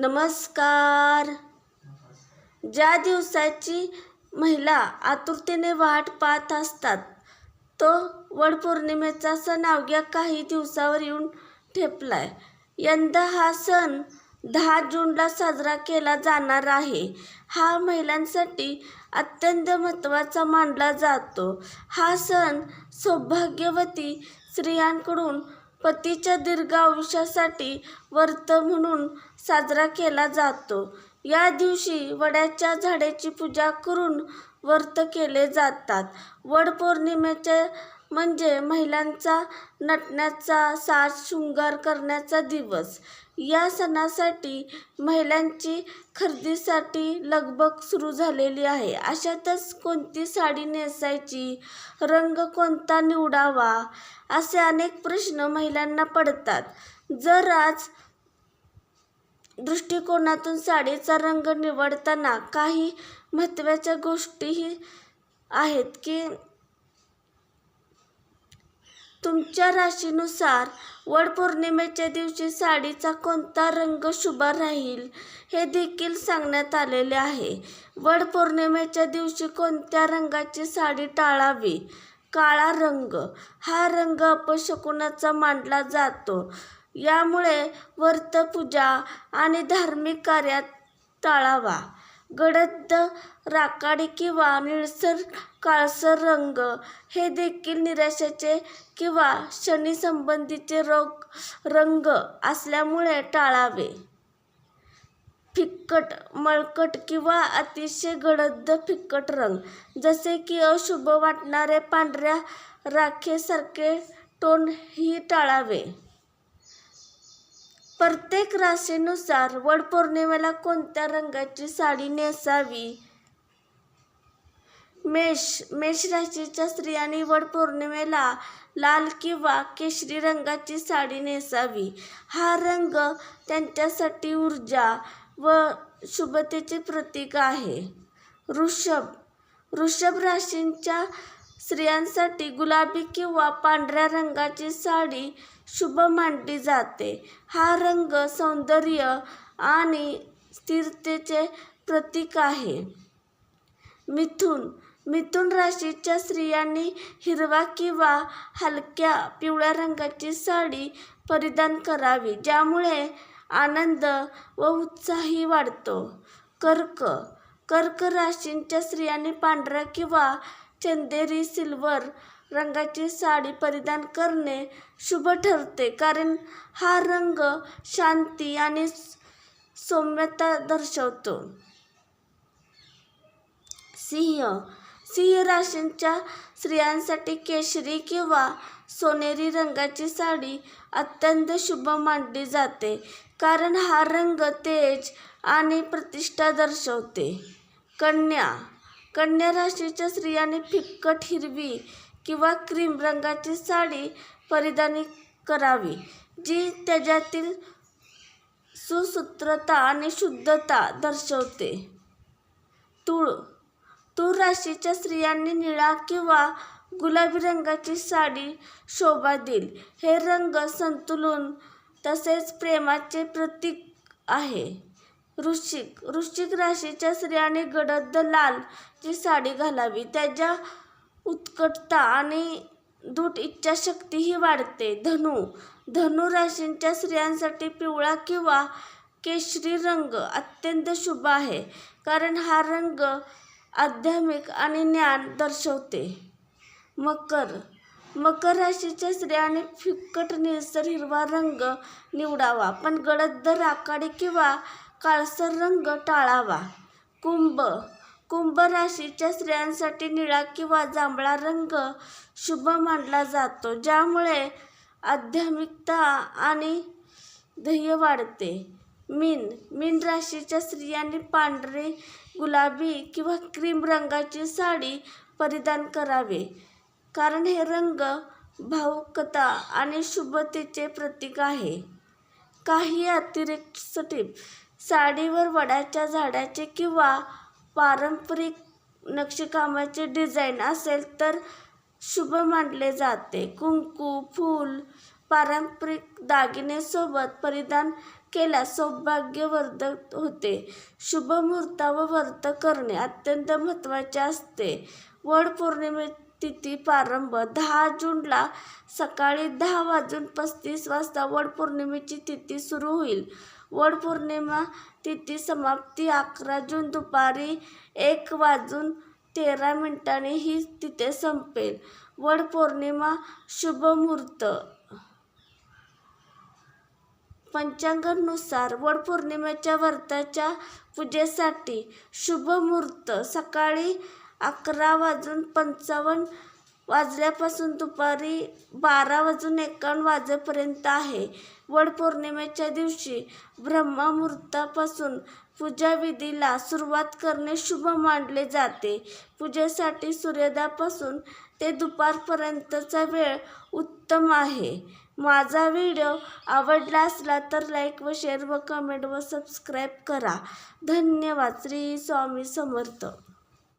नमस्कार. ज्या दिवसाची महिला आतुरतेने वाट पाहत असतात तो वडपौर्णिमेचा सण अवघ्या काही दिवसावर येऊन ठेपलाय. यंदा हा सण दहा जूनला साजरा केला जाणार आहे. हा महिलांसाठी अत्यंत महत्त्वाचा मानला जातो. हा सण सौभाग्यवती स्त्रियांकडून पतीच्या दीर्घ आयुष्यासाठी व्रत म्हणून साजरा केला जातो. या दिवशी वड्याच्या झाडाची पूजा करून व्रत केले जातात. वड पौर्णिमेचे म्हणजे महिलांचा नटण्याचा साज शृंगार करण्याचा दिवस. या सणासाठी महिलांची खरेदीसाठी लगबग सुरू झालेली आहे. अशातच कोणती साडी नेसायची? रंग कोणता निवडावा? असे अनेक प्रश्न महिलांना पडतात. जर आज दृष्टिकोनातून साडीचा रंग निवडताना काही महत्त्वाच्या गोष्टीही आहेत की तुमच्या राशीनुसार वडपौर्णिमेच्या दिवशी साडीचा कोणता रंग शुभ राहील हे देखील सांगण्यात आलेले आहे. वडपौर्णिमेच्या दिवशी कोणत्या रंगाची साडी टाळावी? काळा रंग. हा रंग अपशकुनाचा मानला जातो. यामुळे व्रतपूजा आणि धार्मिक कार्यात टाळावा. गडद राखाडी किंवा निळसर काळसर रंग. हे देखील निराशेचे किंवा शनीसंबंधीचे रोग रंग असल्यामुळे टाळावे. फिक्कट मळकट किंवा अतिशय गडद फिक्कट रंग. जसे की अशुभ वाटणारे पांढऱ्या राखेसारखे टोन ही टाळावे. प्रत्येक राशीनुसार वडपौर्णिमेला कोणत्या रंगाची साडी नेसावी? मेष मेष राशीच्या स्त्रियांनी वडपौर्णिमेला लाल किंवा केशरी रंगाची साडी नेसावी. हा रंग त्यांच्यासाठी ऊर्जा व शुभतेचे प्रतीक आहे. वृषभ वृषभ राशींच्या स्त्रियांसाठी गुलाबी किंवा पांढऱ्या रंगाची साडी शुभ मानली जाते. हा रंग सौंदर्य आणि स्थिरतेचे प्रतीक आहे. मिथुन. मिथुन राशीच्या स्त्रियांनी हिरवा किंवा हलक्या पिवळ्या रंगाची साडी परिधान करावी ज्यामुळे आनंद व उत्साही वाढतो. कर्क. कर्क राशींच्या स्त्रियांनी पांढऱ्या किंवा चंदेरी सिल्वर रंगाची साडी परिधान करणे शुभ ठरते कारण हा रंग शांती आणि सौम्यता दर्शवतो. सिंह सिंह राशींच्या स्त्रियांसाठी केशरी किंवा सोनेरी रंगाची साडी अत्यंत शुभ मानली जाते कारण हा रंग तेज आणि प्रतिष्ठा दर्शवते. कन्या कन्या राशीच्या स्त्रियांनी फिक्कट हिरवी किंवा क्रीम रंगाची साडी परिधानी करावी जी त्याच्यातील सुसूत्रता आणि शुद्धता दर्शवते. तूळ तूळ राशीच्या स्त्रियांनी निळा किंवा गुलाबी रंगाची साडी शोभा देईल. हे रंग संतुलन तसेच प्रेमाचे प्रतीक आहे. वृश्चिक. वृश्चिक राशीच्या स्त्रियांनी गडद लाल ची साडी घालावी. त्याच्या उत्कटता आणि दूट इच्छाशक्तीही वाढते. धनु. धनु राशींच्या स्त्रियांसाठी पिवळा किंवा केशरी रंग अत्यंत शुभ आहे कारण हा रंग आध्यात्मिक आणि ज्ञान दर्शवते. मकर. मकर राशीच्या स्त्रियांनी फिक्कट निळसर हिरवा रंग निवडावा पण गडद राखाडी किंवा काळसर रंग टाळावा. कुंभ. कुंभ राशीच्या स्त्रियांसाठी निळा किंवा जांभळा रंग शुभ मानला जातो ज्यामुळे आध्यात्मिकता आणि ध्येय वाढते. मीन. मीन राशीच्या स्त्रियांनी पांढरे गुलाबी किंवा क्रीम रंगाची साडी परिधान करावे. कारण हे रंग भावुकता आणि शुभतेचे प्रतीक आहे. काही अतिरिक्त टिप साडीवर वडाच्या झाडाचे किंवा पारंपरिक नक्षीकामाचे डिझाईन असेल तर शुभ मानले जाते. कुंकू फूल पारंपरिक दागिनेसोबत परिधान केल्यास सौभाग्यवर्धक होते. शुभ मुहूर्ता व व्रत करणे अत्यंत महत्त्वाचे असते. वड पौर्णिमे तिथी प्रारंभ दहा जूनला सकाळी दहा वाजून पस्तीस वाजता वड पौर्णिमेची तिथी सुरू होईल. वड पौर्णिमा तिथी समाप्ती अकरा जून दुपारी एक वाजून तेरा मिनिटांनी ही तिथे संपेल. वड पौर्णिमा शुभ मुहूर्त. पंचांगानुसार वडपौर्णिमेच्या व्रताच्या पूजेसाठी शुभ मुहूर्त. सकाळी अकरा वाजून पंचावन्न वाजल्यापासून दुपारी बारा वाजून एकावन्न वाजेपर्यंत आहे. वडपौर्णिमेच्या दिवशी ब्रह्ममुहूर्तापासून पूजाविधीला सुरुवात करणे शुभ मानले जाते. पूजेसाठी सूर्योदयापासून ते दुपारपर्यंतचा वेळ उत्तम आहे. माझा व्हिडिओ आवडला असला तर लाईक व शेअर व कमेंट व सबस्क्राईब करा. धन्यवाद. श्री स्वामी समर्थ.